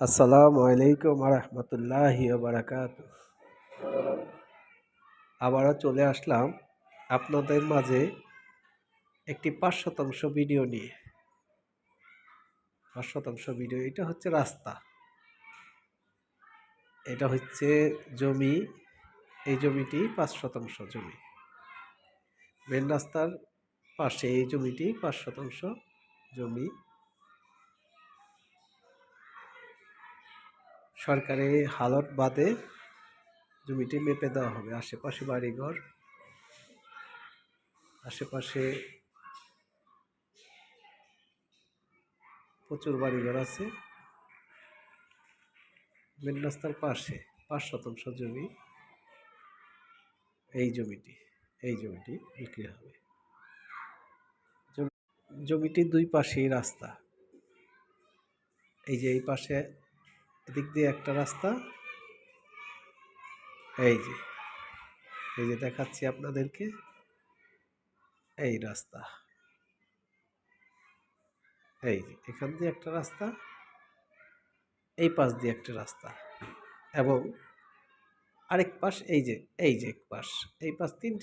আসসালামু আলাইকুম রহমতুল্লাহি বারাকাত। আবারও চলে আসলাম আপনাদের মাঝে একটি পাঁচ শতাংশ ভিডিও নিয়ে। পাঁচ শতাংশ ভিডিও, এটা হচ্ছে রাস্তা। এটা হচ্ছে জমি, এই জমিটি পাঁচ শতাংশ জমি। মেন রাস্তার পাশে এই জমিটি পাঁচ শতাংশ জমি। সরকারি হালত বাদে জমিটি মেপে দেওয়া হবে, আশেপাশে বাড়িঘর, আশেপাশে প্রচুর বাড়িঘর আছে। মেন রাস্তার পাশে পাঁচ শতাংশ জমি এই জমিটি এই জমিটি বিক্রি হবে। জমি- জমিটির দুই পাশেই রাস্তা। এই যে এই পাশে এদিক দিয়ে একটা রাস্তা। এই যে এই যে দেখাচ্ছি আপনাদেরকে। এই রাস্তা। এই যে, এখান দিয়ে একটা রাস্তা। এই পাশ দিয়ে একটা রাস্তা। এবং আরেক পাশ, এই যে এই যে এক পাশ। এই পাশ তিনটি